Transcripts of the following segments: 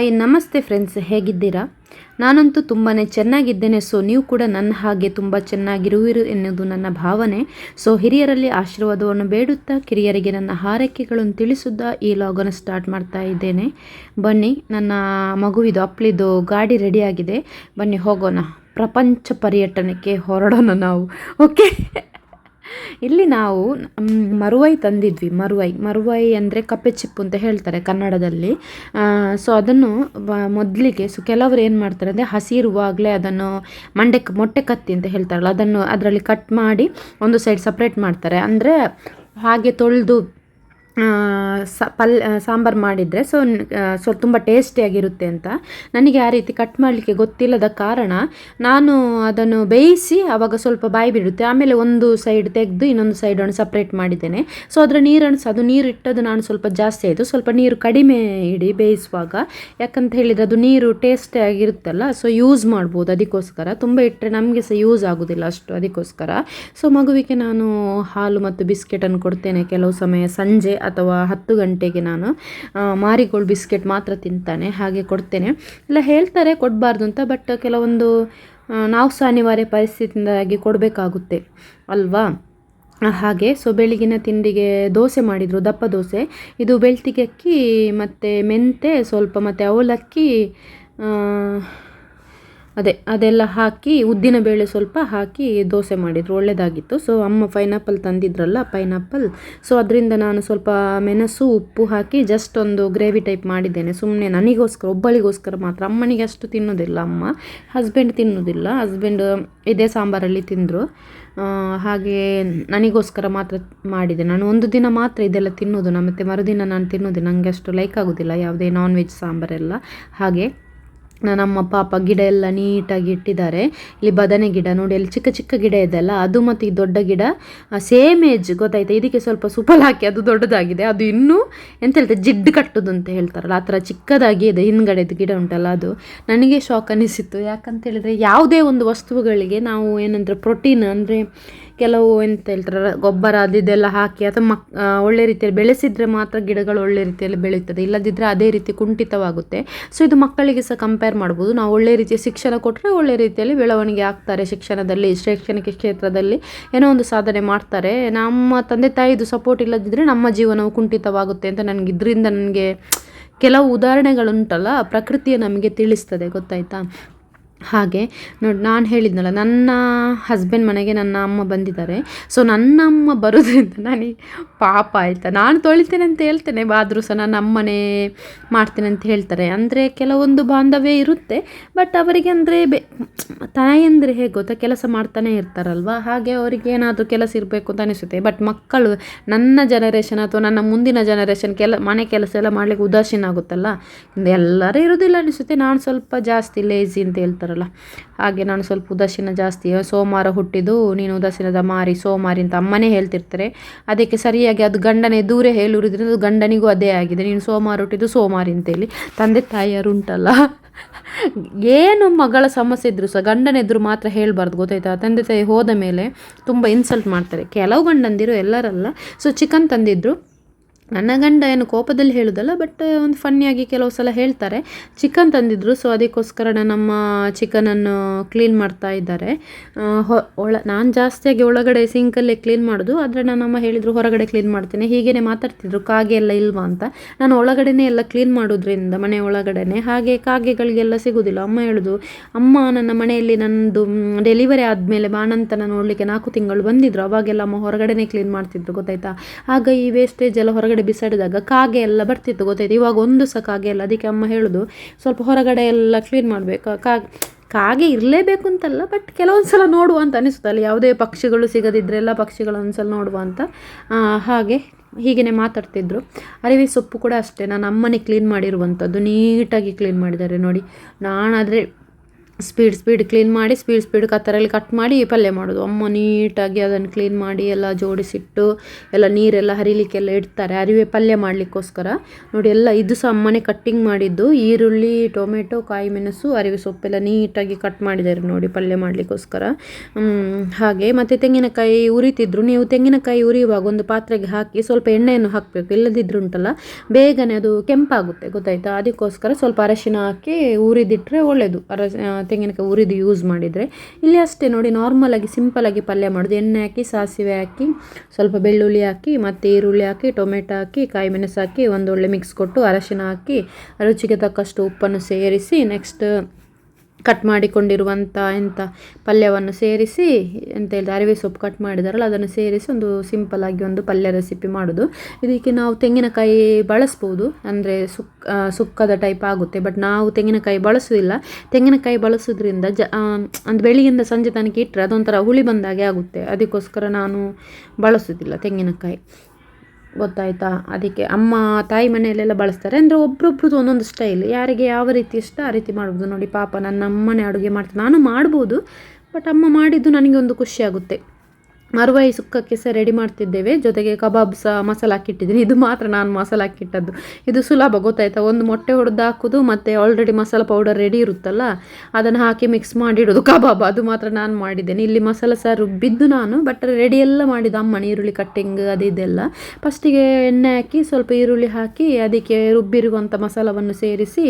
Hi, ನಮಸ್ತೆ friends, ಹೇಗಿದ್ದೀರಾ? ನಾನಂತೂ ತುಂಬಾ ಚೆನ್ನಾಗಿದ್ದೇನೆ. ಸೊ, ನೀವು ಕೂಡ ನನ್ನ ಹಾಗೆ ತುಂಬ ಚೆನ್ನಾಗಿರುವಿರು ಎನ್ನುವುದು ನನ್ನ ಭಾವನೆ. ಸೊ, ಹಿರಿಯರಲ್ಲಿ ಆಶೀರ್ವಾದವನ್ನು ಬೇಡುತ್ತಾ ಕಿರಿಯರಿಗೆ ನನ್ನ ಹಾರೈಕೆಗಳನ್ನು ತಿಳಿಸುತ್ತಾ ಈ ಲಾಗನ್ನು ಸ್ಟಾರ್ಟ್ ಮಾಡ್ತಾ ಇದ್ದೇನೆ. ಬನ್ನಿ, ನನ್ನ ಮಗುವಿದು ಅಪ್ಲಿದು ಗಾಡಿ ರೆಡಿಯಾಗಿದೆ ಬನ್ನಿ, ಹೋಗೋಣ. ಪ್ರಪಂಚ ಪರ್ಯಟನಕ್ಕೆ ಹೊರಡೋಣ ನಾವು. ಓಕೆ ಇಲ್ಲಿ ನಾವು ಮರುವೈ ತಂದಿದ್ವಿ, ಮರುವೈ. ಮರುವೈ ಅಂದರೆ ಕಪ್ಪೆ ಚಿಪ್ಪು ಅಂತ ಹೇಳ್ತಾರೆ ಕನ್ನಡದಲ್ಲಿ. ಸೊ ಅದನ್ನು ಮೊದಲಿಗೆ ಸೊ ಕೆಲವರು ಏನು ಮಾಡ್ತಾರೆ ಅಂದರೆ ಹಸಿರುವಾಗಲೇ ಅದನ್ನು ಮಂಡೆ, ಮೊಟ್ಟೆ ಕತ್ತಿ ಅಂತ ಹೇಳ್ತಾರಲ್ಲ, ಅದನ್ನು ಅದರಲ್ಲಿ ಕಟ್ ಮಾಡಿ ಒಂದು ಸೈಡ್ ಸಪ್ರೇಟ್ ಮಾಡ್ತಾರೆ. ಅಂದರೆ ಹಾಗೆ ತೊಳೆದು ಸ, ಪಲ್ ಸಾಂಬಾರು ಮಾಡಿದರೆ ಸೊ ಸೊ ತುಂಬ ಟೇಸ್ಟಿಯಾಗಿರುತ್ತೆ ಅಂತ. ನನಗೆ ಆ ರೀತಿ ಕಟ್ ಮಾಡಲಿಕ್ಕೆ ಗೊತ್ತಿಲ್ಲದ ಕಾರಣ ನಾನು ಅದನ್ನು ಬೇಯಿಸಿ ಆವಾಗ ಸ್ವಲ್ಪ ಬಾಯಿ ಬಿಡುತ್ತೆ. ಆಮೇಲೆ ಒಂದು ಸೈಡ್ ತೆಗೆದು ಇನ್ನೊಂದು ಸೈಡನ್ನು ಸಪ್ರೇಟ್ ಮಾಡಿದ್ದೇನೆ. ಸೊ ಅದರ ನೀರನ್ನು ಅದು ನೀರು ಇಟ್ಟದ್ದು ನಾನು ಸ್ವಲ್ಪ ಜಾಸ್ತಿ ಆಯಿತು. ಸ್ವಲ್ಪ ನೀರು ಕಡಿಮೆ ಇಡಿ ಬೇಯಿಸುವಾಗ. ಯಾಕಂತ ಹೇಳಿದರೆ ಅದು ನೀರು ಟೇಸ್ಟಿಯಾಗಿರುತ್ತಲ್ಲ ಸೊ ಯೂಸ್ ಮಾಡ್ಬೋದು ಅದಕ್ಕೋಸ್ಕರ. ತುಂಬ ಇಟ್ಟರೆ ನಮಗೆ ಸಹ ಯೂಸ್ ಆಗೋದಿಲ್ಲ ಅಷ್ಟು ಅದಕ್ಕೋಸ್ಕರ. ಸೊ ಮಗುವಿಗೆ ನಾನು ಹಾಲು ಮತ್ತು ಬಿಸ್ಕೆಟನ್ನು ಕೊಡ್ತೇನೆ ಕೆಲವು ಸಮಯ ಸಂಜೆ. ಅಥವಾ ಹತ್ತು ಗಂಟೆಗೆ ನಾನು ಮಾರಿಗೋಲ್ಡ್ ಬಿಸ್ಕೆಟ್ ಮಾತ್ರ ತಿಂತಾನೆ, ಹಾಗೆ ಕೊಡ್ತೇನೆ. ಇಲ್ಲ ಹೇಳ್ತಾರೆ ಕೊಡಬಾರ್ದು ಅಂತ, ಬಟ್ ಕೆಲವೊಂದು ನಾವು ಸಹ ಅನಿವಾರ್ಯ ಪರಿಸ್ಥಿತಿಯಿಂದಾಗಿ ಕೊಡಬೇಕಾಗುತ್ತೆ ಅಲ್ವಾ? ಹಾಗೆ ಸೊ ಬೆಳಗಿನ ತಿಂಡಿಗೆ ದೋಸೆ ಮಾಡಿದರು, ದಪ್ಪ ದೋಸೆ. ಇದು ಬೆಳ್ತಿಗೆ ಅಕ್ಕಿ, ಮತ್ತು ಮೆಂತೆ ಸ್ವಲ್ಪ ಮತ್ತು ಅವಲಕ್ಕಿ ಅದೇ, ಅದೆಲ್ಲ ಹಾಕಿ ಉದ್ದಿನ ಬೇಳೆ ಸ್ವಲ್ಪ ಹಾಕಿ ದೋಸೆ ಮಾಡಿದರು ಒಳ್ಳೆಯದಾಗಿತ್ತು ಸೊ ಅಮ್ಮ ಪೈನಾಪಲ್ ತಂದಿದ್ರಲ್ಲ ಪೈನಾಪಲ್ ಸೊ ಅದರಿಂದ ನಾನು ಸ್ವಲ್ಪ ಮೆಣಸು, ಉಪ್ಪು ಹಾಕಿ ಜಸ್ಟ್ ಒಂದು ಗ್ರೇವಿ ಟೈಪ್ ಮಾಡಿದ್ದೇನೆ. ಸುಮ್ಮನೆ ನನಗೋಸ್ಕರ, ಒಬ್ಬಳಿಗೋಸ್ಕರ ಮಾತ್ರ. ಅಮ್ಮನಿಗೆ ಅಷ್ಟು ತಿನ್ನೋದಿಲ್ಲ ಅಮ್ಮ. ಹಸ್ಬೆಂಡ್ ತಿನ್ನೋದಿಲ್ಲ. ಹಸ್ಬೆಂಡ್ ಇದೇ ಸಾಂಬಾರಲ್ಲಿ ತಿಂದರು. ಹಾಗೆ ನನಗೋಸ್ಕರ ಮಾತ್ರ ಮಾಡಿದೆ. ನಾನು ಒಂದು ದಿನ ಮಾತ್ರ ಇದೆಲ್ಲ ತಿನ್ನೋದು. ನಾನು ಮತ್ತೆ ಮರುದಿನ ನಾನು ತಿನ್ನೋದು. ನನಗೆ ಅಷ್ಟು ಲೈಕ್ ಆಗೋದಿಲ್ಲ, ಯಾವುದೇ ನಾನ್ ವೆಜ್ ಸಾಂಬಾರೆಲ್ಲ. ಹಾಗೆ. ನಮ್ಮ ಪಾಪ ಗಿಡ ಎಲ್ಲ ನೀಟಾಗಿ ಇಟ್ಟಿದ್ದಾರೆ. ಇಲ್ಲಿ ಬದನೆ ಗಿಡ, ನೋಡಿ ಅಲ್ಲಿ ಚಿಕ್ಕ ಚಿಕ್ಕ ಗಿಡ ಇದೆ ಅಲ್ಲ, ಅದು ಮತ್ತು ಈ ದೊಡ್ಡ ಗಿಡ ಸೇಮ್ ಏಜ್ ಗೊತ್ತಾಯ್ತಾ? ಇದಕ್ಕೆ ಸ್ವಲ್ಪ ಸುಪಲ್ ಹಾಕಿ, ಅದು ದೊಡ್ಡದಾಗಿದೆ. ಅದು ಇನ್ನೂ ಎಂತ ಹೇಳ್ತಾರೆ? ಜಿಡ್ಡು ಕಟ್ಟುದು ಅಂತ ಹೇಳ್ತಾರಲ್ಲ, ಆ ಥರ ಚಿಕ್ಕದಾಗಿ ಇದೆ. ಹಿಂದ್ಗಡೆದು ಗಿಡ ಉಂಟಲ್ಲ ಅದು. ನನಗೆ ಶಾಕ್ ಅನಿಸಿತ್ತು. ಯಾಕಂತ ಹೇಳಿದರೆ ಯಾವುದೇ ಒಂದು ವಸ್ತುಗಳಿಗೆ ನಾವು ಏನಂದ್ರೆ ಪ್ರೋಟೀನ್ ಅಂದರೆ ಕೆಲವು ಎಂತ ಹೇಳ್ತಾರೆ ಗೊಬ್ಬರ ಅದು ಇದೆಲ್ಲ ಹಾಕಿ ಅಥವಾ ಮಕ್ ಒಳ್ಳೆ ರೀತಿಯಲ್ಲಿ ಬೆಳೆಸಿದರೆ ಮಾತ್ರ ಗಿಡಗಳು ಒಳ್ಳೆ ರೀತಿಯಲ್ಲಿ ಬೆಳೆಯುತ್ತದೆ ಇಲ್ಲದಿದ್ದರೆ ಅದೇ ರೀತಿ ಕುಂಠಿತವಾಗುತ್ತೆ. ಸೊ ಇದು ಮಕ್ಕಳಿಗೆ ಸಹ ಕಂಪೇರ್ ಮಾಡ್ಬೋದು. ನಾವು ಒಳ್ಳೆ ರೀತಿಯ ಶಿಕ್ಷಣ ಕೊಟ್ಟರೆ ಒಳ್ಳೆ ರೀತಿಯಲ್ಲಿ ಬೆಳವಣಿಗೆ ಆಗ್ತಾರೆ ಶಿಕ್ಷಣದಲ್ಲಿ, ಶೈಕ್ಷಣಿಕ ಕ್ಷೇತ್ರದಲ್ಲಿ. ಏನೋ ಒಂದು ಸಾಧನೆ ಮಾಡ್ತಾರೆ. ನಮ್ಮ ತಂದೆ ತಾಯಿದು ಸಪೋರ್ಟ್ ಇಲ್ಲದಿದ್ದರೆ ನಮ್ಮ ಜೀವನವು ಕುಂಠಿತವಾಗುತ್ತೆ ಅಂತ ನನಗೆ ಇದರಿಂದ ನನಗೆ ಕೆಲವು ಉದಾಹರಣೆಗಳುಂಟಲ್ಲ, ಪ್ರಕೃತಿಯ ನಮಗೆ ತಿಳಿಸ್ತದೆ, ಗೊತ್ತಾಯ್ತಾ? ಹಾಗೆ, ನೋಡಿ, ನಾನು ಹೇಳಿದ್ನಲ್ಲ, ನನ್ನ ಹಸ್ಬೆಂಡ್ ಮನೆಗೆ ನನ್ನ ಅಮ್ಮ ಬಂದಿದ್ದಾರೆ. ಸೊ ನನ್ನ ಅಮ್ಮ ಬರೋದ್ರಿಂದ ನನಗೆ ಪಾಪ ಆಯಿತಾ? ನಾನು ತೊಳಿತೇನೆ ಅಂತ ಹೇಳ್ತೇನೆ ಆದರೂ ಸಹ ನನ್ನ ಅಮ್ಮನೇ ಮಾಡ್ತೇನೆ ಅಂತ ಹೇಳ್ತಾರೆ. ಅಂದರೆ ಕೆಲವೊಂದು ಬಾಂಧವ್ಯ ಇರುತ್ತೆ ಬಟ್ ಅವರಿಗೆ ಅಂದರೆ ಬೆ, ತಾಯಿ ಅಂದರೆ ಹೇಗೆ ಗೊತ್ತಾ? ಕೆಲಸ ಮಾಡ್ತಾನೆ ಇರ್ತಾರಲ್ವ? ಹಾಗೆ ಅವರಿಗೆ ಏನಾದರೂ ಕೆಲಸ ಇರಬೇಕು ಅಂತ ಅನಿಸುತ್ತೆ. ಬಟ್ ಮಕ್ಕಳು, ನನ್ನ ಜನರೇಷನ್ ಅಥವಾ ನನ್ನ ಮುಂದಿನ ಜನರೇಷನ್ ಕೆಲ, ಮನೆ ಕೆಲಸ ಎಲ್ಲ ಮಾಡಲಿಕ್ಕೆ ಉದಾಸೀನ ಆಗುತ್ತಲ್ಲ? ಎಲ್ಲರೂ ಇರೋದಿಲ್ಲ ಅನಿಸುತ್ತೆ. ನಾನು ಸ್ವಲ್ಪ ಜಾಸ್ತಿ ಲೇಜಿ ಅಂತ ಹೇಳ್ತಾರಲ್ಲ. ಹಾಗೆ ನಾನು ಸ್ವಲ್ಪ ಉದಾಸೀನ ಜಾಸ್ತಿ, ಸೋಮವಾರ ಹುಟ್ಟಿದ್ದು, ನೀನು ಉದಾಸೀನದ ಮಾರಿ, ಸೋಮಾರಿ ಅಂತ ಅಮ್ಮನೇ ಹೇಳ್ತಿರ್ತಾರೆ. ಅದಕ್ಕೆ ಸರಿಯಾಗಿ ಅದು ಗಂಡನೇ ದೂರೇ ಹೇಳಿರೋದ್ರಿಂದ ಅದು ಗಂಡನಿಗೂ ಅದೇ ಆಗಿದೆ. ನೀನು ಸೋಮವಾರ ಹುಟ್ಟಿದ್ದು ಸೋಮಾರಿ ಅಂತೇಳಿ ತಂದೆ ತಾಯಿಯರು ಉಂಟಲ್ಲ. ಏನು ಮಗಳ ಸಮಸ್ಯೆ ಇದ್ರು ಸಹ ಗಂಡನೆದ್ರು ಮಾತ್ರ ಹೇಳಬಾರ್ದು, ಗೊತ್ತಾಯ್ತಾ? ತಂದೆ ತಾಯಿ ಹೋದ ಮೇಲೆ ತುಂಬ ಇನ್ಸಲ್ಟ್ ಮಾಡ್ತಾರೆ. ಕೆಲವು ಗಂಡಂದಿರು ಎಲ್ಲರಲ್ಲ. ಸೊ ಚಿಕನ್ ತಂದಿದ್ರು. ನನ್ನ ಗಂಡ ಏನು ಕೋಪದಲ್ಲಿ ಹೇಳೋದಲ್ಲ ಬಟ್ ಒಂದು ಫನ್ನಿಯಾಗಿ ಕೆಲವು ಸಲ ಹೇಳ್ತಾರೆ. ಚಿಕನ್ ತಂದಿದ್ರು ಸೊ ಅದಕ್ಕೋಸ್ಕರ ನಮ್ಮ ಚಿಕನನ್ನು ಕ್ಲೀನ್ ಮಾಡ್ತಾ ಇದ್ದಾರೆ. ಒಳ, ನಾನು ಜಾಸ್ತಿಯಾಗಿ ಒಳಗಡೆ ಸಿಂಕಲ್ಲೇ ಕ್ಲೀನ್ ಮಾಡೋದು, ಆದರೆ ನನ್ನಮ್ಮ ಹೇಳಿದರು, ಹೊರಗಡೆ ಕ್ಲೀನ್ ಮಾಡ್ತೇನೆ. ಹೀಗೇನೆ ಮಾತಾಡ್ತಿದ್ರು, ಕಾಗೆ ಎಲ್ಲ ಇಲ್ವಾ ಅಂತ. ನಾನು ಒಳಗಡೆನೇ ಎಲ್ಲ ಕ್ಲೀನ್ ಮಾಡೋದ್ರಿಂದ, ಮನೆ ಒಳಗಡೆನೆ, ಹಾಗೆ ಕಾಗೆಗಳಿಗೆಲ್ಲ ಸಿಗೋದಿಲ್ಲ. ಅಮ್ಮ ಹೇಳೋದು, ಅಮ್ಮ ನನ್ನ ಮನೆಯಲ್ಲಿ ನನ್ನದು ಡೆಲಿವರಿ ಆದಮೇಲೆ ಬಾಣಂತನ ನೋಡಲಿಕ್ಕೆ ನಾಲ್ಕು ತಿಂಗಳು ಬಂದಿದ್ರು, ಅವಾಗೆಲ್ಲ ಅಮ್ಮ ಹೊರಗಡೆನೇ ಕ್ಲೀನ್ ಮಾಡ್ತಿದ್ರು, ಗೊತ್ತಾಯ್ತಾ? ಆಗ ಈ ವೇಸ್ಟೇಜ್ ಎಲ್ಲ ಹೊರಗಡೆ ಬಿಸಾಡಿದಾಗ ಕಾಗೆ ಎಲ್ಲ ಬರ್ತಿತ್ತು ಗೊತ್ತಾಯ್ತು? ಇವಾಗ ಒಂದು ಸಹ ಕಾಗೆ ಎಲ್ಲ ಅದಕ್ಕೆ ಅಮ್ಮ ಹೇಳೋದು, ಸ್ವಲ್ಪ ಹೊರಗಡೆ ಎಲ್ಲ ಕ್ಲೀನ್ ಮಾಡಬೇಕು. ಕಾಗೆ ಕಾಗೆ ಇರಲೇಬೇಕು ಅಂತಲ್ಲ ಬಟ್ ಕೆಲವೊಂದು ಸಲ ನೋಡುವ ಅಂತ ಅಲ್ಲಿ ಯಾವುದೇ ಪಕ್ಷಿಗಳು ಸಿಗದಿದ್ದರೆ ಎಲ್ಲ ಪಕ್ಷಿಗಳೊಂದು ಸಲ ನೋಡುವ ಅಂತ. ಹಾಗೆ ಹೀಗೇ ಮಾತಾಡ್ತಿದ್ರು. ಅರಿವೆ ಸೊಪ್ಪು ಕೂಡ ಅಷ್ಟೇ. ನಾನು ಅಮ್ಮನೇ ಕ್ಲೀನ್ ಮಾಡಿರುವಂಥದ್ದು. ನೀಟಾಗಿ ಕ್ಲೀನ್ ಮಾಡಿದ್ದಾರೆ ನೋಡಿ. ನಾನಾದರೆ ಸ್ಪೀಡ್ ಸ್ಪೀಡ್ ಕ್ಲೀನ್ ಮಾಡಿ ಸ್ಪೀಡ್ ಸ್ಪೀಡ್ ಕತ್ತರಲ್ಲಿ ಕಟ್ ಮಾಡಿ ಪಲ್ಯ ಮಾಡೋದು. ಅಮ್ಮ ನೀಟಾಗಿ ಅದನ್ನು ಕ್ಲೀನ್ ಮಾಡಿ ಎಲ್ಲ ಜೋಡಿಸಿಟ್ಟು ಎಲ್ಲ ನೀರೆಲ್ಲ ಹರಿಲಿಕ್ಕೆಲ್ಲ ಇಡ್ತಾರೆ. ಅರಿವೆ ಪಲ್ಯ ಮಾಡಲಿಕ್ಕೋಸ್ಕರ. ನೋಡಿ ಎಲ್ಲ ಇದು ಸಹ ಅಮ್ಮನೇ ಕಟ್ಟಿಂಗ್ ಮಾಡಿದ್ದು. ಈರುಳ್ಳಿ, ಟೊಮೆಟೊ ಕಾಯಿ ಮೆಣಸು ಅರಿವೆ ಸೊಪ್ಪೆಲ್ಲ ನೀಟಾಗಿ ಕಟ್ ಮಾಡಿದ್ದಾರೆ ನೋಡಿ ಪಲ್ಯ ಮಾಡಲಿಕ್ಕೋಸ್ಕರ. ಹಾಗೆ ಮತ್ತು ತೆಂಗಿನಕಾಯಿ ಉರಿತಿದ್ರು. ನೀವು ತೆಂಗಿನಕಾಯಿ ಉರಿಯುವಾಗ ಒಂದು ಪಾತ್ರೆಗೆ ಹಾಕಿ ಸ್ವಲ್ಪ ಎಣ್ಣೆಯನ್ನು ಹಾಕಬೇಕು. ಇಲ್ಲದಿದ್ರು ಉಂಟಲ್ಲ, ಬೇಗನೆ ಅದು ಕೆಂಪಾಗುತ್ತೆ ಗೊತ್ತಾಯ್ತಾ? ಅದಕ್ಕೋಸ್ಕರ ಸ್ವಲ್ಪ ಅರಶಿನ ಹಾಕಿ ಉರಿದಿಟ್ಟರೆ ಒಳ್ಳೆಯದು ಅರಶ ತೆಂಗಿನಕಾಯಿ ಉರಿದು ಯೂಸ್ ಮಾಡಿದರೆ. ಇಲ್ಲಿ ಅಷ್ಟೇ ನೋಡಿ ನಾರ್ಮಲಾಗಿ ಸಿಂಪಲಾಗಿ ಪಲ್ಯ ಮಾಡೋದು. ಎಣ್ಣೆ ಹಾಕಿ, ಸಾಸಿವೆ ಹಾಕಿ, ಸ್ವಲ್ಪ ಬೆಳ್ಳುಳ್ಳಿ ಹಾಕಿ, ಮತ್ತು ಈರುಳ್ಳಿ ಹಾಕಿ, ಟೊಮೆಟೊ ಹಾಕಿ, ಕಾಯಿ ಮೆಣಸು ಹಾಕಿ, ಒಂದೊಳ್ಳೆ ಮಿಕ್ಸ್ ಕೊಟ್ಟು ಅರಶಿನ ಹಾಕಿ, ರುಚಿಗೆ ತಕ್ಕಷ್ಟು ಉಪ್ಪನ್ನು ಸೇರಿಸಿ ನೆಕ್ಸ್ಟ್ ಕಟ್ ಮಾಡಿಕೊಂಡಿರುವಂಥ ಎಂಥ ಪಲ್ಯವನ್ನು ಸೇರಿಸಿ ಎಂತ ಹೇಳಿದ್ರೆ ಅರಿವೆ ಸೊಪ್ಪು ಕಟ್ ಮಾಡಿದಾರಲ್ಲ, ಅದನ್ನು ಸೇರಿಸಿ ಒಂದು ಸಿಂಪಲ್ಲಾಗಿ ಒಂದು ಪಲ್ಯ ರೆಸಿಪಿ ಮಾಡೋದು. ಇದಕ್ಕೆ ನಾವು ತೆಂಗಿನಕಾಯಿ ಬಳಸ್ಬೋದು. ಅಂದರೆ ಸುಕ್ ಸುಕ್ಕದ ಟೈಪ್ ಆಗುತ್ತೆ ಬಟ್ ನಾವು ತೆಂಗಿನಕಾಯಿ ಬಳಸೋದಿಲ್ಲ. ತೆಂಗಿನಕಾಯಿ ಬಳಸೋದ್ರಿಂದ ಜ ಅಂದರೆ ಬೆಳಿಗ್ಗೆಯಿಂದ ಸಂಜೆ ತನಕ ಇಟ್ಟರೆ ಅದೊಂಥರ ಹುಳಿ ಬಂದಾಗೆ ಆಗುತ್ತೆ. ಅದಕ್ಕೋಸ್ಕರ ನಾನು ಬಳಸೋದಿಲ್ಲ ತೆಂಗಿನಕಾಯಿ. ಗೊತ್ತಾಯ್ತಾ? ಅದಕ್ಕೆ ಅಮ್ಮ, ತಾಯಿ ಮನೆಯಲ್ಲೆಲ್ಲ ಬಳಸ್ತಾರೆ. ಅಂದರೆ ಒಬ್ರೊಬ್ರದ್ದು ಒಂದೊಂದು ಸ್ಟೈಲ್ ಯಾರಿಗೆ ಯಾವ ರೀತಿ ಇಷ್ಟ ಆ ರೀತಿ ಮಾಡ್ಬೋದು. ನೋಡಿ ಪಾಪ ನನ್ನ ಅಮ್ಮನೇ ಅಡುಗೆ ಮಾಡ್ತೀನಿ ನಾನು ಮಾಡ್ಬೋದು ಬಟ್ ಅಮ್ಮ ಮಾಡಿದ್ದು ನನಗೆ ಒಂದು ಖುಷಿ ಆಗುತ್ತೆ. ಮರುವಾಯಿ ಸುಕ್ಕಕ್ಕೆ ಸಹ ರೆಡಿ ಮಾಡ್ತಿದ್ದೇವೆ. ಜೊತೆಗೆ ಕಬಾಬ್ ಸಹ ಮಸಾಲ ಹಾಕಿಟ್ಟಿದ್ದೀನಿ. ಇದು ಮಾತ್ರ ನಾನು ಮಸಾಲ ಹಾಕಿಟ್ಟದ್ದು. ಇದು ಸುಲಭ, ಗೊತ್ತಾಯ್ತಾ? ಒಂದು ಮೊಟ್ಟೆ ಹೊಡೆದು ಹಾಕೋದು ಮತ್ತು ಆಲ್ರೆಡಿ ಮಸಾಲ ಪೌಡರ್ ರೆಡಿ ಇರುತ್ತಲ್ಲ, ಅದನ್ನು ಹಾಕಿ ಮಿಕ್ಸ್ ಮಾಡಿಡೋದು ಕಬಾಬ್. ಅದು ಮಾತ್ರ ನಾನು ಮಾಡಿದ್ದೇನೆ. ಇಲ್ಲಿ ಮಸಾಲ ಸಹ ರುಬ್ಬಿದ್ದು ನಾನು ಬಟ್ ರೆಡಿ ಎಲ್ಲ ಮಾಡಿದ್ದು ಅಮ್ಮನ ಈರುಳ್ಳಿ ಕಟ್ಟಿಂಗ್ ಅದು ಇದೆಲ್ಲ. ಫಸ್ಟಿಗೆ ಎಣ್ಣೆ ಹಾಕಿ ಸ್ವಲ್ಪ ಈರುಳ್ಳಿ ಹಾಕಿ ಅದಕ್ಕೆ ರುಬ್ಬಿರುವಂಥ ಮಸಾಲವನ್ನು ಸೇರಿಸಿ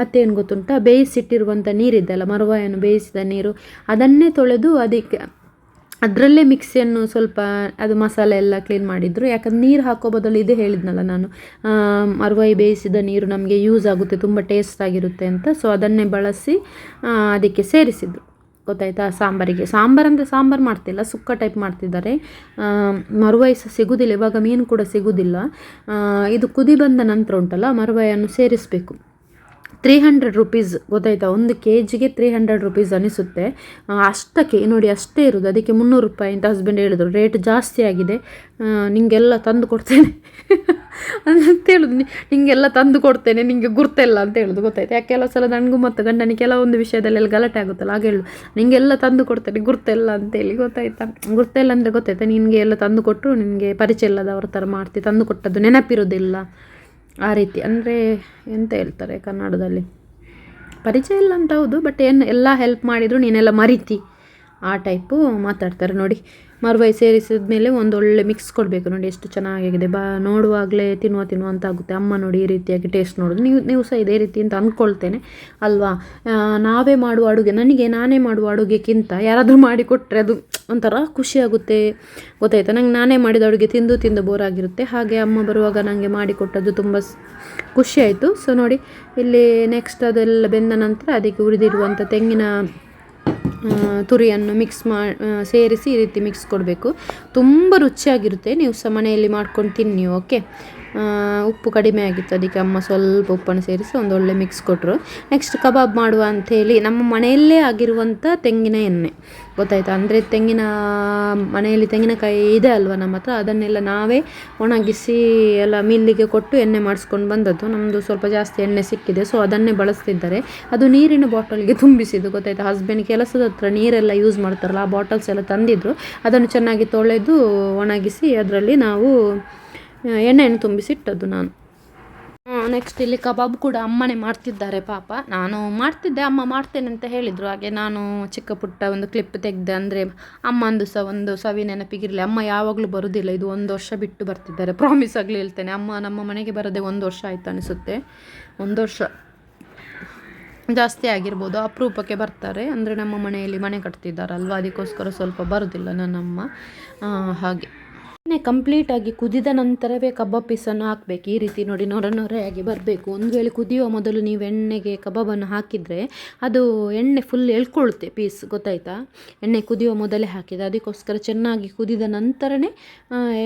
ಮತ್ತೇನು ಗೊತ್ತುಂಟ? ಬೇಯಿಸಿಟ್ಟಿರುವಂಥ ನೀರಿದ್ದಲ್ಲ ಮರುವಾಯನ್ನು ಬೇಯಿಸಿದ ನೀರು, ಅದನ್ನೇ ತೊಳೆದು ಅದಕ್ಕೆ ಅದರಲ್ಲೇ ಮಿಕ್ಸಿಯನ್ನು ಸ್ವಲ್ಪ ಅದು ಮಸಾಲೆ ಎಲ್ಲ ಕ್ಲೀನ್ ಮಾಡಿದರು. ಯಾಕಂದ್ರೆ ನೀರು ಹಾಕೋ ಬದಲು ಇದೇ ಹೇಳಿದ್ನಲ್ಲ ನಾನು. ಮರುವಾಯಿ ಬೇಯಿಸಿದ ನೀರು ನಮಗೆ ಯೂಸ್ ಆಗುತ್ತೆ, ತುಂಬ ಟೇಸ್ಟ್ ಆಗಿರುತ್ತೆ ಅಂತ. ಸೊ ಅದನ್ನೇ ಬಳಸಿ ಅದಕ್ಕೆ ಸೇರಿಸಿದ್ರು. ಗೊತ್ತಾಯ್ತಾ? ಸಾಂಬಾರಿಗೆ. ಸಾಂಬಾರು ಅಂದರೆ ಸಾಂಬಾರು ಮಾಡ್ತಿಲ್ಲ, ಸುಕ್ಕ ಟೈಪ್ ಮಾಡ್ತಿದ್ದಾರೆ. ಮರುವಾಯಿ ಸಹ ಸಿಗೋದಿಲ್ಲ, ಇವಾಗ ಮೀನು ಕೂಡ ಸಿಗೋದಿಲ್ಲ. ಇದು ಕುದಿ ಬಂದ ನಂತರ ಉಂಟಲ್ಲ ಮರುವಾಯನ್ನು ಸೇರಿಸಬೇಕು. ತ್ರೀ ಹಂಡ್ರೆಡ್ ರುಪೀಸ್ ಗೊತ್ತಾಯ್ತಾ? ಒಂದು ಕೆ ಜಿಗೆ ತ್ರೀ ಹಂಡ್ರೆಡ್ ರುಪೀಸ್ ಅನಿಸುತ್ತೆ ಅಷ್ಟಕ್ಕೆ, ನೋಡಿ, ಅಷ್ಟೇ ಇರೋದು. ಅದಕ್ಕೆ ಮುನ್ನೂರು ರೂಪಾಯಿ ಅಂತ ಹಸ್ಬೆಂಡ್ ಹೇಳಿದ್ರು. ರೇಟ್ ಜಾಸ್ತಿ ಆಗಿದೆ. ನಿಂಗೆಲ್ಲ ತಂದು ಕೊಡ್ತೇನೆ. ಅಂತ ಹೇಳೋದು. ನಿಂಗೆಲ್ಲ ತಂದು ಕೊಡ್ತೇನೆ. ನಿಂಗೆ ಗುರ್ತಿಲ್ಲ ಅಂತ ಹೇಳೋದು. ಗೊತ್ತಾಯ್ತು? ಯಾಕೆ ಕೆಲವು ಸಲ ನನಗೂ ಮತ್ತು ಗಂಡನಿಗೆ ಕೆಲವೊಂದು ವಿಷಯದಲ್ಲೆಲ್ಲ ಗಲಾಟೆ ಆಗುತ್ತಲ್ಲ, ಹಾಗೆ ಹೇಳು ನಿಂಗೆಲ್ಲ ತಂದು ಕೊಡ್ತೇನೆ. ಗುರ್ತಿಲ್ಲ ಅಂತೇಳಿ ಗೊತ್ತಾಯ್ತಾ? ಗುರ್ತಿಲ್ಲ ಅಂದರೆ ಗೊತ್ತಾಯ್ತಾ? ನಿನಗೆ ಎಲ್ಲ ತಂದು ಕೊಟ್ಟರು, ನಿನಗೆ ಪರಿಚಯ ಇಲ್ಲದವ್ರ ಥರ ಮಾಡ್ತಿ. ತಂದು ಕೊಟ್ಟದ್ದು ನೆನಪಿರೋದಿಲ್ಲ. ಆ ರೀತಿ. ಅಂದರೆ ಎಂತ ಹೇಳ್ತಾರೆ ಕನ್ನಡದಲ್ಲಿ? ಪರಿಚಯ ಇಲ್ಲ ಅಂತ ಹೌದು ಬಟ್ ಏನು, ಎಲ್ಲ ಹೆಲ್ಪ್ ಮಾಡಿದರೂ, ನೀನೆಲ್ಲ ಮರಿತಿ. ಆ ಟೈಪು ಮಾತಾಡ್ತಾರೆ ನೋಡಿ. ಮರುವಾಯಿ ಸೇರಿಸಿದ ಮೇಲೆ ಒಂದೊಳ್ಳೆ ಮಿಕ್ಸ್ ಕೊಡಬೇಕು ನೋಡಿ ಎಷ್ಟು ಚೆನ್ನಾಗಿದೆ. ಬಾ, ನೋಡುವಾಗಲೇ ತಿನ್ನುವ ತಿನ್ನುವ ಅಂತ ಆಗುತ್ತೆ. ಅಮ್ಮ ನೋಡಿ ಈ ರೀತಿಯಾಗಿ ಟೇಸ್ಟ್ ನೋಡೋದು ನೀವು ನೀವು ಸಹ ಇದೇ ರೀತಿ ಅಂತ ಅಂದ್ಕೊಳ್ತೇನೆ ಅಲ್ವಾ? ನಾವೇ ಮಾಡುವ ಅಡುಗೆ, ನನಗೆ ನಾನೇ ಮಾಡುವ ಅಡುಗೆಗಿಂತ ಯಾರಾದರೂ ಮಾಡಿ ಕೊಟ್ಟರೆ ಅದು ಒಂಥರ ಖುಷಿಯಾಗುತ್ತೆ ಗೊತ್ತಾಯ್ತಾ? ನಂಗೆ ನಾನೇ ಮಾಡಿದ ಅಡುಗೆ ತಿಂದು ತಿಂದು ಬೋರಾಗಿರುತ್ತೆ ಹಾಗೆ ಅಮ್ಮ ಬರುವಾಗ ನನಗೆ ಮಾಡಿಕೊಟ್ಟದ್ದು ತುಂಬ ಖುಷಿಯಾಯಿತು ಸೊ ನೋಡಿ, ಇಲ್ಲಿ ನೆಕ್ಸ್ಟ್ ಅದೆಲ್ಲ ಬೆಂದ ನಂತರ ಅದಕ್ಕೆ ಉರಿದಿರುವಂಥ ತೆಂಗಿನ ತುರಿಯನ್ನು ಮಿಕ್ಸ್ ಮಾ ಸೇರಿಸಿ ಈ ರೀತಿ ಮಿಕ್ಸ್ ಕೊಡಬೇಕು. ತುಂಬ ರುಚಿಯಾಗಿರುತ್ತೆ. ನೀವು ಸಹ ಮನೆಯಲ್ಲಿ ಮಾಡ್ಕೊಂಡು ತಿನ್ನಿ ಓಕೆ ಉಪ್ಪು ಕಡಿಮೆ ಆಗಿತ್ತು, ಅದಕ್ಕೆ ಅಮ್ಮ ಸ್ವಲ್ಪ ಉಪ್ಪನ್ನು ಸೇರಿಸಿ ಒಂದೊಳ್ಳೆ ಮಿಕ್ಸ್ ಕೊಟ್ಟರು ನೆಕ್ಸ್ಟ್ ಕಬಾಬ್ ಮಾಡುವ ಅಂಥೇಳಿ ನಮ್ಮ ಮನೆಯಲ್ಲೇ ಆಗಿರುವಂಥ ತೆಂಗಿನ ಎಣ್ಣೆ. ಗೊತ್ತಾಯ್ತಾ? ಅಂದರೆ ತೆಂಗಿನ, ಮನೆಯಲ್ಲಿ ತೆಂಗಿನಕಾಯಿ ಇದೆ ಅಲ್ವ ನಮ್ಮ ಹತ್ರ? ಅದನ್ನೆಲ್ಲ ನಾವೇ ಒಣಗಿಸಿ ಎಲ್ಲ ಮಿಲ್ಲಿಗೆ ಕೊಟ್ಟು ಎಣ್ಣೆ ಮಾಡಿಸ್ಕೊಂಡು ಬಂದದ್ದು. ನಮ್ಮದು ಸ್ವಲ್ಪ ಜಾಸ್ತಿ ಎಣ್ಣೆ ಸಿಕ್ಕಿದೆ ಸೊ ಅದನ್ನೇ ಬಳಸ್ತಿದ್ದಾರೆ. ಅದು ನೀರಿನ ಬಾಟಲ್ಗೆ ತುಂಬಿಸಿದ್ದು, ಗೊತ್ತಾಯ್ತಾ? ಹಸ್ಬೆಂಡ್ ಕೆಲಸದ ಹತ್ರ ನೀರೆಲ್ಲ ಯೂಸ್ ಮಾಡ್ತಾರಲ್ಲ, ಆ ಬಾಟಲ್ಸ್ ಎಲ್ಲ ತಂದಿದ್ದರು ಅದನ್ನು ಚೆನ್ನಾಗಿ ತೊಳೆದು ಒಣಗಿಸಿ, ಅದರಲ್ಲಿ ನಾವು ಎಣ್ಣೆಯನ್ನು ತುಂಬಿಸಿಟ್ಟದ್ದು ನಾನು. ನೆಕ್ಸ್ಟ್ ಇಲ್ಲಿ ಕಬಾಬ್ ಕೂಡ ಅಮ್ಮನೇ ಮಾಡ್ತಿದ್ದಾರೆ ಪಾಪ. ನಾನು ಮಾಡ್ತಿದ್ದೆ, ಅಮ್ಮ ಮಾಡ್ತೇನೆ ಅಂತ ಹೇಳಿದರು. ಹಾಗೆ ನಾನು ಚಿಕ್ಕ ಪುಟ್ಟ ಒಂದು ಕ್ಲಿಪ್ ತೆಗೆದೆ, ಅಂದರೆ ಅಮ್ಮಂದು ಸಹ ಒಂದು ಸವಿ ನೆನಪಿಗಿರಲಿ. ಅಮ್ಮ ಯಾವಾಗಲೂ ಬರೋದಿಲ್ಲ, ಇದು ಒಂದು ವರ್ಷ ಬಿಟ್ಟು ಬರ್ತಿದ್ದಾರೆ. ಪ್ರಾಮಿಸ್ ಆಗಲಿ ಹೇಳ್ತೇನೆ. ಅಮ್ಮ ನಮ್ಮ ಮನೆಗೆ ಬರೋದೇ ಒಂದು ವರ್ಷ ಆಯಿತು ಅನಿಸುತ್ತೆ. ಒಂದು ವರ್ಷ ಜಾಸ್ತಿ ಆಗಿರ್ಬೋದು. ಅಪರೂಪಕ್ಕೆ ಬರ್ತಾರೆ. ಅಂದರೆ ನಮ್ಮ ಮನೆಯಲ್ಲಿ ಮನೆ ಕಟ್ತಿದ್ದಾರಲ್ವ? ಅದಕ್ಕೋಸ್ಕರ ಸ್ವಲ್ಪ ಬರೋದಿಲ್ಲ ನನ್ನಮ್ಮ. ಹಾಗೆ. ಕಂಪ್ಲೀಟಾಗಿ ಕುದಿದ ನಂತರವೇ ಕಬಾಬ್ ಪೀಸನ್ನು ಹಾಕಬೇಕು. ಈ ರೀತಿ ನೋಡಿ ನೊರ ನೊರೆಯಾಗಿ ಬರಬೇಕು. ಒಂದು ವೇಳೆ ಕುದಿಯುವ ಮೊದಲು ನೀವು ಎಣ್ಣೆಗೆ ಕಬಾಬನ್ನು ಹಾಕಿದರೆ ಅದು ಎಣ್ಣೆ ಫುಲ್ ಎಳ್ಕೊಳ್ಳುತ್ತೆ ಪೀಸ್ ಗೊತ್ತಾಯ್ತಾ? ಎಣ್ಣೆ ಕುದಿಯುವ ಮೊದಲೇ ಹಾಕಿದೆ ಅದಕ್ಕೋಸ್ಕರ ಚೆನ್ನಾಗಿ ಕುದಿದ ನಂತರನೇ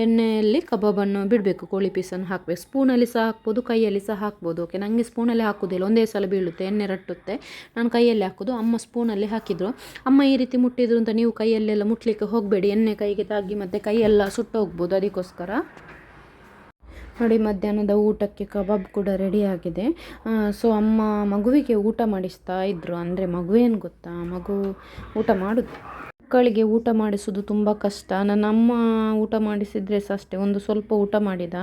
ಎಣ್ಣೆಯಲ್ಲಿ ಕಬಾಬನ್ನು ಬಿಡಬೇಕು. ಕೋಳಿ ಪೀಸನ್ನು ಹಾಕಬೇಕು. ಸ್ಪೂನಲ್ಲಿ ಸಹ ಹಾಕ್ಬೋದು, ಕೈಯಲ್ಲಿ ಸಹ ಹಾಕ್ಬೋದು. ಓಕೆ ನನಗೆ ಸ್ಪೂನಲ್ಲಿ ಹಾಕೋದಿಲ್ಲ. ಒಂದೇ ಸಲ ಬೀಳುತ್ತೆ, ಎಣ್ಣೆ ರಟ್ಟುತ್ತೆ. ನಾನು ಕೈಯಲ್ಲಿ ಹಾಕೋದು, ಅಮ್ಮ ಸ್ಪೂನಲ್ಲಿ ಹಾಕಿದರು. ಅಮ್ಮ ಈ ರೀತಿ ಮುಟ್ಟಿದ್ರು ಅಂತ ನೀವು ಕೈಯಲ್ಲೆಲ್ಲ ಮುಟ್ಲಿಕ್ಕೆ ಹೋಗಬೇಡಿ. ಎಣ್ಣೆ ಕೈಗೆ ತಾಗಿ ಮತ್ತು ಕೈಯೆಲ್ಲ ಸುಟ್ಟು ಹೋಗ್ಬೋದು ಅದಕ್ಕೋಸ್ಕರ. ನೋಡಿ, ಮಧ್ಯಾಹ್ನದ ಊಟಕ್ಕೆ ಕಬಾಬ್ ಕೂಡ ರೆಡಿ ಆಗಿದೆ. ಸೊ ಅಮ್ಮ ಮಗುವಿಗೆ ಊಟ ಮಾಡಿಸ್ತಾ ಇದ್ದರು ಅಂದರೆ ಮಗುವೇನು ಗೊತ್ತಾ? ಮಗು ಊಟ ಮಾಡುದು. ಮಕ್ಕಳಿಗೆ ಊಟ ಮಾಡಿಸೋದು ತುಂಬ ಕಷ್ಟ. ನನ್ನ ಅಮ್ಮ ಊಟ ಮಾಡಿಸಿದರೆ ಸಹ ಅಷ್ಟೇ ಒಂದು ಸ್ವಲ್ಪ ಊಟ ಮಾಡಿದ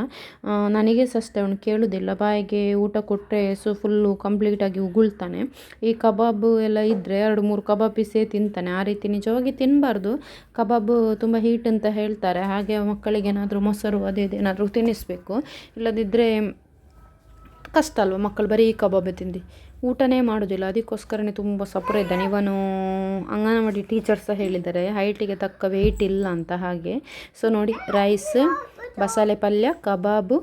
ನನಗೆ ಸಹ ಅಷ್ಟೇ ಅವನು ಕೇಳೋದಿಲ್ಲ. ಬಾಯಿಗೆ ಊಟ ಕೊಟ್ಟರೆ ಸೊ ಫುಲ್ಲು ಕಂಪ್ಲೀಟಾಗಿ ಉಗುಳ್ತಾನೆ. ಈ ಕಬಾಬು ಎಲ್ಲ ಇದ್ದರೆ ಎರಡು ಮೂರು ಕಬಾಬ್ ಪೀಸೇ ತಿಂತಾನೆ. ಆ ರೀತಿ ನಿಜವಾಗಿ ತಿನ್ನಬಾರ್ದು ಕಬಾಬು ತುಂಬ ಹೀಟ್ ಅಂತ ಹೇಳ್ತಾರೆ. ಹಾಗೆ ಮಕ್ಕಳಿಗೆ ಏನಾದರೂ ಮೊಸರು, ಅದೇ ಏನಾದರೂ ತಿನ್ನಿಸ್ಬೇಕು. ಇಲ್ಲದಿದ್ದರೆ ಕಷ್ಟ ಅಲ್ವ ಮಕ್ಕಳು ಬರೀ ಕಬಾಬೆ ತಿಂದು. ಊಟನೇ ಮಾಡೋದಿಲ್ಲ. ಅದಕ್ಕೋಸ್ಕರನೇ ತುಂಬ ಸಪುರ ಇದ್ದಾನೆ. ಇವನು ಅಂಗನವಾಡಿ ಟೀಚರ್ ಸಹ ಹೇಳಿದ್ದಾರೆ, ಹೈಟಿಗೆ ತಕ್ಕ ವೆಯ್ಟ್ ಇಲ್ಲ ಅಂತ ಹಾಗೆ. ಸೊ ನೋಡಿ ರೈಸ್ ಬಸಳೆ ಪಲ್ಯ, ಕಬಾಬು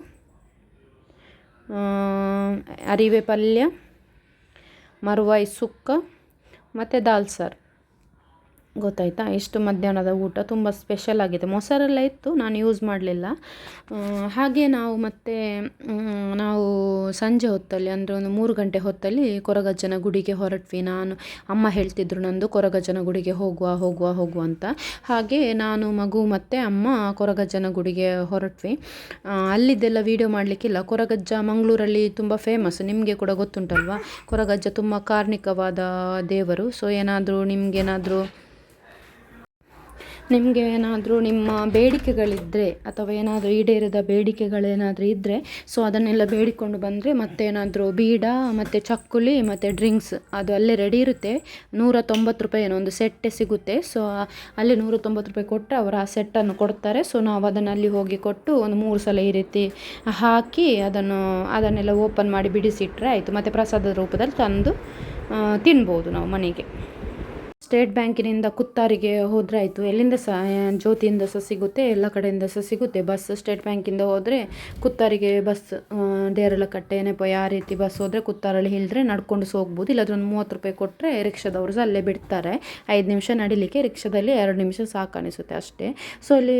ಅರಿವೆ ಪಲ್ಯ ಮರುವಾಯಿ ಸುಕ್ಕ, ಮತ್ತು ದಾಲ್ ಸಾರು. ಗೊತ್ತಾಯ್ತಾ? ಇಷ್ಟು ಮಧ್ಯಾಹ್ನದ ಊಟ ತುಂಬ ಸ್ಪೆಷಲ್ ಆಗಿದೆ. ಮೊಸರೆಲ್ಲ ಇತ್ತು, ನಾನು ಯೂಸ್ ಮಾಡಲಿಲ್ಲ. ಹಾಗೆ ನಾವು ಮತ್ತೆ ನಾವು ಸಂಜೆ ಹೊತ್ತಲ್ಲಿ, ಅಂದರೆ ಒಂದು ಮೂರು ಗಂಟೆ ಹೊತ್ತಲ್ಲಿ ಕೊರಗಜ್ಜನ ಗುಡಿಗೆ ಹೊರಟ್ವಿ. ನಾನು, ಅಮ್ಮ ಹೇಳ್ತಿದ್ರು ನಂದು, ಕೊರಗಜ್ಜನ ಗುಡಿಗೆ ಹೋಗುವ ಹೋಗುವ ಹೋಗುವ ಅಂತ. ಹಾಗೆ ನಾನು, ಮಗು ಮತ್ತು ಅಮ್ಮ ಕೊರಗಜ್ಜನ ಗುಡಿಗೆ ಹೊರಟ್ವಿ. ಅಲ್ಲಿದ್ದೆಲ್ಲ ವೀಡಿಯೋ ಮಾಡಲಿಕ್ಕಿಲ್ಲ. ಕೊರಗಜ್ಜ ಮಂಗಳೂರಲ್ಲಿ ತುಂಬ ಫೇಮಸ್ ನಿಮಗೆ ಕೂಡ ಗೊತ್ತುಂಟಲ್ವಾ? ಕೊರಗಜ್ಜ ತುಂಬ ಕಾರ್ಣಿಕವಾದ ದೇವರು. ಸೊ ಏನಾದರೂ ನಿಮಗೇನಾದರೂ ನಿಮಗೆ ಏನಾದರೂ ನಿಮ್ಮ ಬೇಡಿಕೆಗಳಿದ್ದರೆ ಅಥವಾ ಏನಾದರೂ ಈಡೇರಿದ ಬೇಡಿಕೆಗಳೇನಾದರೂ ಇದ್ದರೆ ಸೊ ಅದನ್ನೆಲ್ಲ ಬೇಡಿಕೊಂಡು ಬಂದರೆ ಮತ್ತೇನಾದರೂ ಬೀಡ, ಮತ್ತು ಚಕ್ಕುಲಿ, ಮತ್ತು ಡ್ರಿಂಕ್ಸ್ ಅದು ಅಲ್ಲೇ ರೆಡಿ ಇರುತ್ತೆ. ನೂರ ತೊಂಬತ್ತು ರೂಪಾಯಿ ಏನೋ ಒಂದು ಸೆಟ್ಟೇ ಸಿಗುತ್ತೆ. ಸೊ ಅಲ್ಲಿ ನೂರ ತೊಂಬತ್ತು ರೂಪಾಯಿ ಕೊಟ್ಟರೆ ಅವರು ಆ ಸೆಟ್ಟನ್ನು ಕೊಡ್ತಾರೆ. ಸೊ ನಾವು ಅದನ್ನು ಅಲ್ಲಿ ಹೋಗಿ ಕೊಟ್ಟು ಒಂದು ಮೂರು ಸಲ ಈ ರೀತಿ ಹಾಕಿ ಅದನ್ನು, ಅದನ್ನೆಲ್ಲ ಓಪನ್ ಮಾಡಿ ಬಿಡಿಸಿಟ್ರೆ ಆಯಿತು. ಮತ್ತು ಪ್ರಸಾದದ ರೂಪದಲ್ಲಿ ತಂದು ತಿನ್ಬೋದು ನಾವು ಮನೆಗೆ. ಸ್ಟೇಟ್ ಬ್ಯಾಂಕಿನಿಂದ ಕುತ್ತಾರಿಗೆ ಹೋದರೆ ಆಯಿತು. ಎಲ್ಲಿಂದ ಸಹ ಜ್ಯೋತಿಯಿಂದ ಸಹ ಸಿಗುತ್ತೆ, ಎಲ್ಲ ಕಡೆಯಿಂದ ಸಹ ಸಿಗುತ್ತೆ. ಬಸ್ ಸ್ಟೇಟ್ ಬ್ಯಾಂಕಿಂದ ಹೋದರೆ ಕುತ್ತಾರಿಗೆ ಬಸ್ ದೇರಳಕಟ್ಟೆ ನೆಪ ಯಾವ ರೀತಿ ಬಸ್ ಹೋದರೆ ಕುತ್ತಾರಲ್ಲಿ ಇಳಿದ್ರೆ ನಡ್ಕೊಂಡು ಸಹ ಹೋಗ್ಬೋದು ಇಲ್ಲಾಂದ್ರೆ ಒಂದು ಮೂವತ್ತು ರೂಪಾಯಿ ಕೊಟ್ಟರೆ ರಿಕ್ಷಾದವರು ಸಹ ಅಲ್ಲೇ ಬಿಡ್ತಾರೆ. ಐದು ನಿಮಿಷ ನಡಿಲಿಕ್ಕೆ ರಿಕ್ಷಾದಲ್ಲಿ ಎರಡು ನಿಮಿಷ ಸಾಕು ಅನಿಸುತ್ತೆ ಅಷ್ಟೇ. ಸೊ ಅಲ್ಲಿ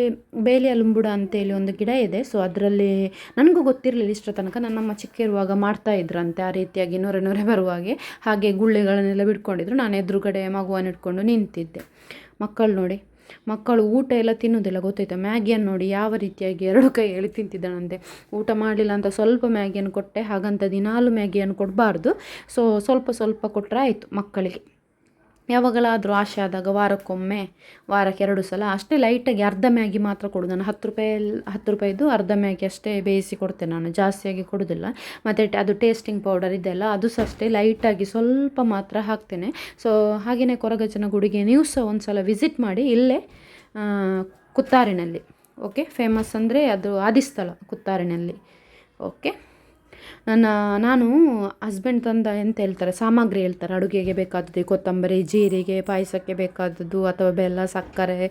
ಬೇಲಿ ಅಲುಂಬುಡ ಅಂತೇಳಿ ಒಂದು ಗಿಡ ಇದೆ. ಸೊ ಅದರಲ್ಲಿ ನನಗೂ ಗೊತ್ತಿರಲಿಲ್ಲ ಇಷ್ಟರ ತನಕ. ನನ್ನಮ್ಮ ಚಿಕ್ಕ ಇರುವಾಗ ಮಾಡ್ತಾ ಇದ್ರಂತೆ ಆ ರೀತಿಯಾಗಿ ನೊರೆ ನೊರೆ ಬರುವಾಗೆ. ಹಾಗೆ ಗುಳ್ಳೆಗಳನ್ನೆಲ್ಲ ಬಿಟ್ಕೊಂಡಿದ್ರು. ನಾನು ಎದುರುಗಡೆ ಮಗುವನ್ನು ಇಟ್ಕೊಂಡು ನಿಂತಿದ್ದೆ. ಮಕ್ಕಳು ನೋಡಿ, ಮಕ್ಕಳು ಊಟ ಎಲ್ಲ ತಿನ್ನೋದಿಲ್ಲ ಗೊತ್ತಾಯ್ತು? ಮ್ಯಾಗಿಯನ್ನು ನೋಡಿ ಯಾವ ರೀತಿಯಾಗಿ ಎರಡು ಕೈ ಹೇಳಿ ತಿಂತಿದ್ದಾನಂತೆ ಊಟ ಮಾಡಲಿಲ್ಲ ಅಂತ ಸ್ವಲ್ಪ ಮ್ಯಾಗಿಯನ್ನು ಕೊಟ್ಟೆ, ಹಾಗಂತ ದಿನಾಲು ಮ್ಯಾಗಿಯನ್ನು ಕೊಡಬಾರ್ದು. ಸೊ ಸ್ವಲ್ಪ ಸ್ವಲ್ಪ ಕೊಟ್ಟರೆ ಆಯಿತು ಮಕ್ಕಳಿಗೆ. ಯಾವಾಗಲಾದರೂ ಆಸೆ ಆದಾಗ ವಾರಕ್ಕೊಮ್ಮೆ, ವಾರಕ್ಕೆ ಎರಡು ಸಲ ಅಷ್ಟೇ ಲೈಟಾಗಿ ಅರ್ಧ ಮ್ಯಾಗಿ ಮಾತ್ರ ಕೊಡೋದು ನಾನು ಹತ್ತು ರೂಪಾಯಿ, ಹತ್ತು ರೂಪಾಯಿದು ಅರ್ಧ ಮ್ಯಾಗಿ ಅಷ್ಟೇ ಬೇಯಿಸಿ ಕೊಡ್ತೇನೆ ನಾನು, ಜಾಸ್ತಿಯಾಗಿ ಕೊಡೋದಿಲ್ಲ. ಮತ್ತು ಅದು ಟೇಸ್ಟಿಂಗ್ ಪೌಡರ್ ಇದೆಲ್ಲ, ಅದು ಸಹ ಅಷ್ಟೇ ಲೈಟಾಗಿ ಸ್ವಲ್ಪ ಮಾತ್ರ ಹಾಕ್ತೇನೆ. ಸೊ ಹಾಗೆಯೇ ಕೊರಗಜ್ಜನ ಗುಡಿಗೆ ನೀವು ಸಹ ಒಂದು ಸಲ ವಿಸಿಟ್ ಮಾಡಿ ಇಲ್ಲೇ ಕುತ್ತಾರಿನಲ್ಲಿ ಓಕೆ ಫೇಮಸ್ ಅಂದರೆ ಅದು ಆದಿಸ್ಥಳ ಕುತ್ತಾರಿನಲ್ಲಿ ಓಕೆ ನನ್ನ, ನಾನು ಹಸ್ಬೆಂಡ್ ತಂದ ಎಂತ ಹೇಳ್ತಾರೆ? ಸಾಮಗ್ರಿ ಹೇಳ್ತಾರೆ. ಅಡುಗೆಗೆ ಬೇಕಾದದ್ದು ಕೊತ್ತಂಬರಿ, ಜೀರಿಗೆ, ಪಾಯಸಕ್ಕೆ ಬೇಕಾದದ್ದು ಅಥವಾ ಬೆಲ್ಲ, ಸಕ್ಕರೆ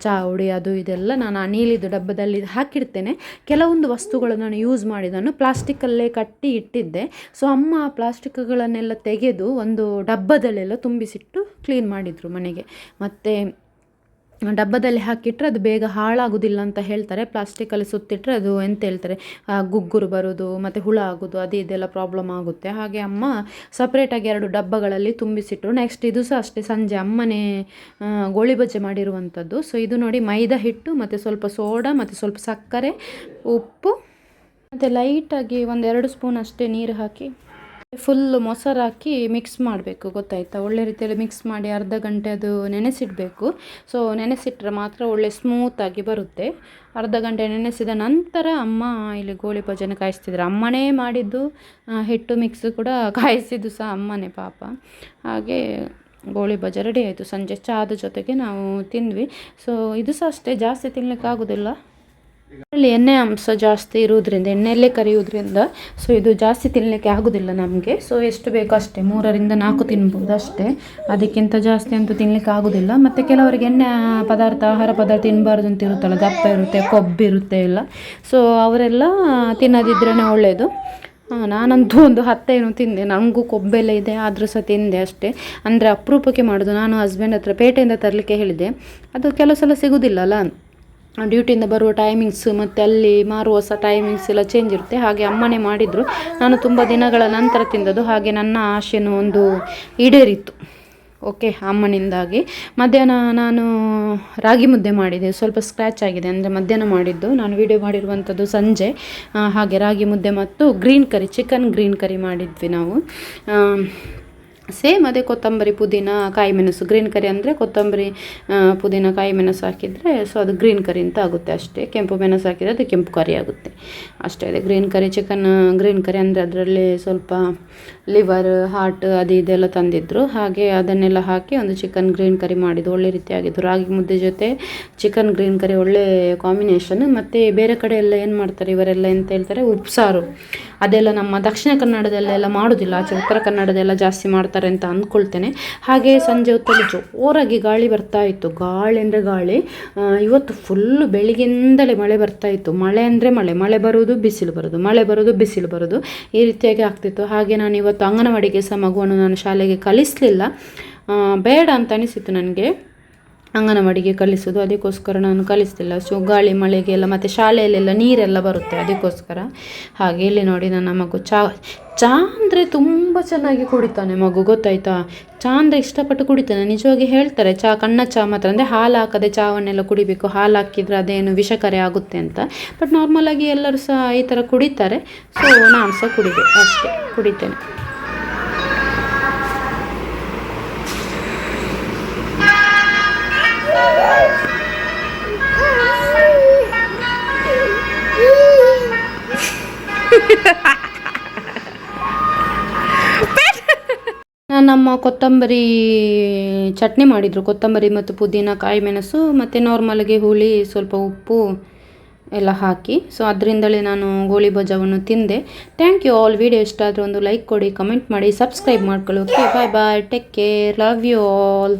ಚಾವುಡಿ, ಅದು ಇದೆಲ್ಲ ನಾನು ಆ ನೀಲಿದು ಡಬ್ಬದಲ್ಲಿ ಹಾಕಿಡ್ತೇನೆ. ಕೆಲವೊಂದು ವಸ್ತುಗಳು ನಾನು ಯೂಸ್ ಮಾಡಿದನ್ನು ಪ್ಲಾಸ್ಟಿಕ್ಕಲ್ಲೇ ಕಟ್ಟಿ ಇಟ್ಟಿದ್ದೆ. ಸೊ ಅಮ್ಮ ಆ ಪ್ಲಾಸ್ಟಿಕ್ಗಳನ್ನೆಲ್ಲ ತೆಗೆದು ಒಂದು ಡಬ್ಬದಲ್ಲೆಲ್ಲ ತುಂಬಿಸಿಟ್ಟು ಕ್ಲೀನ್ ಮಾಡಿದರು ಮನೆಗೆ. ಮತ್ತು ಡಬ್ಬದಲ್ಲಿ ಹಾಕಿಟ್ರೆ ಅದು ಬೇಗ ಹಾಳಾಗೋದಿಲ್ಲ ಅಂತ ಹೇಳ್ತಾರೆ. ಪ್ಲಾಸ್ಟಿಕಲ್ಲಿ ಸುತ್ತಿಟ್ರೆ ಅದು ಎಂತ ಹೇಳ್ತಾರೆ? ಗುಗ್ಗುರು ಬರೋದು, ಮತ್ತು ಹುಳ ಆಗೋದು, ಅದು ಇದೆಲ್ಲ ಪ್ರಾಬ್ಲಮ್ ಆಗುತ್ತೆ. ಹಾಗೆ ಅಮ್ಮ ಸಪ್ರೇಟಾಗಿ ಎರಡು ಡಬ್ಬಗಳಲ್ಲಿ ತುಂಬಿಸಿಟ್ರು. ನೆಕ್ಸ್ಟ್ ಇದು ಸಹ ಅಷ್ಟೇ ಸಂಜೆ ಅಮ್ಮನೇ ಗೋಳಿಬಜ್ಜೆ ಗೋಳಿ ಬಜ್ಜೆ ಮಾಡಿರುವಂಥದ್ದು ಸೊ ಇದು ನೋಡಿ ಮೈದಾ ಹಿಟ್ಟು, ಮತ್ತು ಸ್ವಲ್ಪ ಸೋಡಾ, ಮತ್ತು ಸ್ವಲ್ಪ ಸಕ್ಕರೆ, ಉಪ್ಪು, ಮತ್ತು ಲೈಟಾಗಿ ಒಂದೆರಡು ಸ್ಪೂನ್ ಅಷ್ಟೇ ನೀರು ಹಾಕಿ ಫುಲ್ ಮೊಸರು ಹಾಕಿ ಮಿಕ್ಸ್ ಮಾಡಬೇಕು, ಗೊತ್ತಾಯ್ತಾ? ಒಳ್ಳೆ ರೀತಿಯಲ್ಲಿ ಮಿಕ್ಸ್ ಮಾಡಿ ಅರ್ಧ ಗಂಟೆ ಅದು ನೆನೆಸಿಡಬೇಕು. ಸೊ ನೆನೆಸಿಟ್ರೆ ಮಾತ್ರ ಒಳ್ಳೆ ಸ್ಮೂತಾಗಿ ಬರುತ್ತೆ. ಅರ್ಧ ಗಂಟೆ ನೆನೆಸಿದ ನಂತರ ಅಮ್ಮ ಇಲ್ಲಿ ಗೋಳಿ ಭಜನೆ ಕಾಯಿಸ್ತಿದ್ರು. ಅಮ್ಮನೇ ಮಾಡಿದ್ದು ಹಿಟ್ಟು ಮಿಕ್ಸ್ ಕೂಡ ಕಾಯಿಸಿದ್ದು ಸಹ ಅಮ್ಮನೇ ಪಾಪ. ಹಾಗೆ ಗೋಳಿ ಬಜ ರೆಡಿ ಆಯಿತು. ಸಂಜೆ ಚಹಾದ ಜೊತೆಗೆ ನಾವು ತಿಂದ್ವಿ. ಸೊ ಇದು ಸಹ ಅಷ್ಟೇ. ಜಾಸ್ತಿ ತಿನ್ಲಿಕ್ಕೆ ಆಗೋದಿಲ್ಲ. ಇದರಲ್ಲಿ ಎಣ್ಣೆ ಅಂಶ ಜಾಸ್ತಿ ಇರೋದ್ರಿಂದ ಎಣ್ಣೆಯಲ್ಲೇ ಕರಿಯೋದ್ರಿಂದ ಸೊ ಇದು ಜಾಸ್ತಿ ತಿನ್ನಲಿಕ್ಕೆ ಆಗೋದಿಲ್ಲ ನಮಗೆ. ಸೊ ಎಷ್ಟು ಬೇಕೋ ಅಷ್ಟೇ, ಮೂರರಿಂದ ನಾಲ್ಕು ತಿನ್ಬೋದು ಅಷ್ಟೇ. ಅದಕ್ಕಿಂತ ಜಾಸ್ತಿ ಅಂತೂ ತಿನ್ನಲಿಕ್ಕೆ ಆಗೋದಿಲ್ಲ. ಮತ್ತು ಕೆಲವರಿಗೆ ಎಣ್ಣೆ ಪದಾರ್ಥ, ಆಹಾರ ಪದಾರ್ಥ ತಿನ್ನಬಾರ್ದು ಅಂತ ಇರುತ್ತಲ್ಲ, ದಪ್ಪ ಇರುತ್ತೆ ಕೊಬ್ಬಿರುತ್ತೆ ಎಲ್ಲ. ಸೊ ಅವರೆಲ್ಲ ತಿನ್ನೋದಿದ್ರೇ ಒಳ್ಳೆಯದು ನಾನಂತೂ ಒಂದು ಹತ್ತೇನು ತಿಂದೆ ನನಗೂ ಕೊಬ್ಬೆಲ್ಲ ಇದೆ, ಆದರೂ ಸಹ ತಿಂದೆ ಅಷ್ಟೇ. ಅಂದರೆ ಅಪರೂಪಕ್ಕೆ ಮಾಡೋದು. ನಾನು ಹಸ್ಬೆಂಡ್ ಹತ್ರ, ಪೇಟೆಯಿಂದ ತರಲಿಕ್ಕೆ ಹೇಳಿದೆ. ಅದು ಕೆಲವು ಸಲ ಸಿಗೋದಿಲ್ಲಲ್ಲ ಡ್ಯೂಟಿಯಿಂದ ಬರುವ ಟೈಮಿಂಗ್ಸ್ ಮತ್ತು ಅಲ್ಲಿ ಮಾರುವ ಸಹ ಟೈಮಿಂಗ್ಸ್ ಎಲ್ಲ ಚೇಂಜ್ ಇರುತ್ತೆ. ಹಾಗೆ ಅಮ್ಮನೇ ಮಾಡಿದರು. ನಾನು ತುಂಬ ದಿನಗಳ ನಂತರ ತಿಂದದ್ದು. ಹಾಗೆ ನನ್ನ ಆಶೆನೂ ಒಂದು ಈಡೇರಿತ್ತು. ಓಕೆ ಅಮ್ಮನಿಂದಾಗಿ. ಮಧ್ಯಾಹ್ನ ನಾನು ರಾಗಿ ಮುದ್ದೆ ಮಾಡಿದೆ. ಸ್ವಲ್ಪ ಸ್ಕ್ರ್ಯಾಚ್ ಆಗಿದೆ. ಅಂದರೆ ಮಧ್ಯಾಹ್ನ ಮಾಡಿದ್ದು. ನಾನು ವಿಡಿಯೋ ಮಾಡಿರುವಂಥದ್ದು ಸಂಜೆ. ಹಾಗೆ ರಾಗಿ ಮುದ್ದೆ ಮತ್ತು green curry chicken green curry ಮಾಡಿದ್ವಿ ನಾವು. ಸೇಮ್ ಅದೇ ಕೊತ್ತಂಬರಿ ಪುದೀನ ಕಾಯಿ ಮೆಣಸು ಗ್ರೀನ್ ಕರಿ ಅಂದರೆ ಕೊತ್ತಂಬರಿ ಪುದೀನ ಕಾಯಿ ಮೆಣಸು ಹಾಕಿದರೆ ಸೊ ಅದು ಗ್ರೀನ್ ಕರಿ ಅಂತ ಆಗುತ್ತೆ ಅಷ್ಟೇ. ಕೆಂಪು ಮೆಣಸು ಹಾಕಿದರೆ ಅದು ಕೆಂಪು ಕರಿ ಆಗುತ್ತೆ. ಅಷ್ಟೇ, ಅದೇ green curry chicken green curry ಅಂದರೆ ಅದರಲ್ಲಿ ಸ್ವಲ್ಪ ಲಿವರ್ ಹಾರ್ಟ್ ಅದು ಇದೆಲ್ಲ ತಂದಿದ್ದರು ಹಾಗೆ ಅದನ್ನೆಲ್ಲ ಹಾಕಿ ಒಂದು ಚಿಕನ್ ಗ್ರೀನ್ ಕರಿ ಮಾಡಿದ್ದು, ಒಳ್ಳೆ ರೀತಿಯಾಗಿದ್ದು. ರಾಗಿ ಮುದ್ದೆ ಜೊತೆ ಚಿಕನ್ ಗ್ರೀನ್ ಕರಿ ಒಳ್ಳೆ ಕಾಂಬಿನೇಷನ್ ಮತ್ತು ಬೇರೆ ಕಡೆ ಎಲ್ಲ ಏನು ಮಾಡ್ತಾರೆ ಇವರೆಲ್ಲ ಎಂತ ಹೇಳ್ತಾರೆ? ಉಪ್ಸಾರು. ಅದೆಲ್ಲ ನಮ್ಮ ದಕ್ಷಿಣ ಕನ್ನಡದಲ್ಲೆಲ್ಲ ಮಾಡೋದಿಲ್ಲ. ಉತ್ತರ ಕನ್ನಡದೆಲ್ಲ ಜಾಸ್ತಿ ಮಾಡ್ತಾರೆ. ಅಂತ ಅಂದ್ಕೊಳ್ತೇನೆ ಹಾಗೆ ಸಂಜೆ ಹೊತ್ತಲ್ಲಿ ಜೋರಾಗಿ ಗಾಳಿ ಬರ್ತಾ ಇತ್ತು. ಗಾಳಿ ಅಂದರೆ ಗಾಳಿ. ಇವತ್ತು ಫುಲ್ಲು ಬೆಳಿಗ್ಗೆಯಿಂದಲೇ ಮಳೆ ಬರ್ತಾ ಇತ್ತು. ಮಳೆ ಅಂದರೆ ಮಳೆ. ಮಳೆ ಬರೋದು ಬಿಸಿಲು ಬರೋದು ಮಳೆ ಬರೋದು ಬಿಸಿಲು ಬರೋದು ಈ ರೀತಿಯಾಗಿ ಆಗ್ತಿತ್ತು. ಹಾಗೆ ನಾನು ಇವತ್ತು ಅಂಗನವಾಡಿಗೆ ಸಹ ಮಗುವನ್ನು ನಾನು ಶಾಲೆಗೆ ಕಲಿಸಲಿಲ್ಲ ಬೇಡ ಅಂತ ಅನಿಸಿತ್ತು ನನಗೆ. ಅಂಗನವಾಡಿಗೆ ಕಲಿಸೋದು ಅದಕ್ಕೋಸ್ಕರ ನಾನು ಕಲಿಸ್ತಿಲ್ಲ. ಸೊ ಗಾಳಿ, ಮಳೆಗೆಲ್ಲ ಮತ್ತು ಶಾಲೆಯಲ್ಲೆಲ್ಲ ನೀರೆಲ್ಲ ಬರುತ್ತೆ ಅದಕ್ಕೋಸ್ಕರ. ಹಾಗೆ ಇಲ್ಲಿ ನೋಡಿ ನನ್ನ ಮಗು. ಚಾ ಚಾ ಅಂದರೆ ತುಂಬ ಚೆನ್ನಾಗಿ ಕುಡಿತಾನೆ ಮಗು, ಗೊತ್ತಾಯ್ತಾ? ಚಾ ಅಂದರೆ ಇಷ್ಟಪಟ್ಟು ಕುಡಿತಾನೆ. ನಿಜವಾಗಿ ಹೇಳ್ತಾರೆ, ಚಾ, ಕಣ್ಣ ಚಾ ಮಾತ್ರ. ಅಂದರೆ ಹಾಲು ಹಾಕದೆ ಚಾವನ್ನೆಲ್ಲ ಕುಡಿಬೇಕು. ಹಾಲು ಹಾಕಿದರೆ ಅದೇನು ವಿಷಕರೆ ಆಗುತ್ತೆ ಅಂತ. ಬಟ್ ನಾರ್ಮಲಾಗಿ ಎಲ್ಲರೂ ಸಹ ಈ ಥರ ಕುಡಿತಾರೆ. ಸೊ ನಾನು ಸಹ ಕುಡಿದೆ. ಅಷ್ಟೇ, ಕುಡಿತೇನೆ. ನಮ್ಮ ಕೊತ್ತಂಬರಿ ಚಟ್ನಿ ಮಾಡಿದರು. ಕೊತ್ತಂಬರಿ ಮತ್ತು ಪುದೀನ, ಕಾಯಿ ಮೆಣಸು ಮತ್ತು ನಾರ್ಮಲ್ಗೆ ಹುಳಿ, ಸ್ವಲ್ಪ ಉಪ್ಪು ಎಲ್ಲ ಹಾಕಿ. ಸೊ ಅದರಿಂದಲೇ ನಾನು ಗೋಳಿ ಬಜಾವನ್ನು ತಿಂದೆ. ಥ್ಯಾಂಕ್ ಯು ಆಲ್ ವಿಡಿಯೋ ಇಷ್ಟ ಆದರೆ ಒಂದು ಲೈಕ್ ಕೊಡಿ ಕಮೆಂಟ್ ಮಾಡಿ ಸಬ್ಸ್ಕ್ರೈಬ್ ಮಾಡ್ಕೊಳ್ಳೋಕೆ. Bye bye take care love you all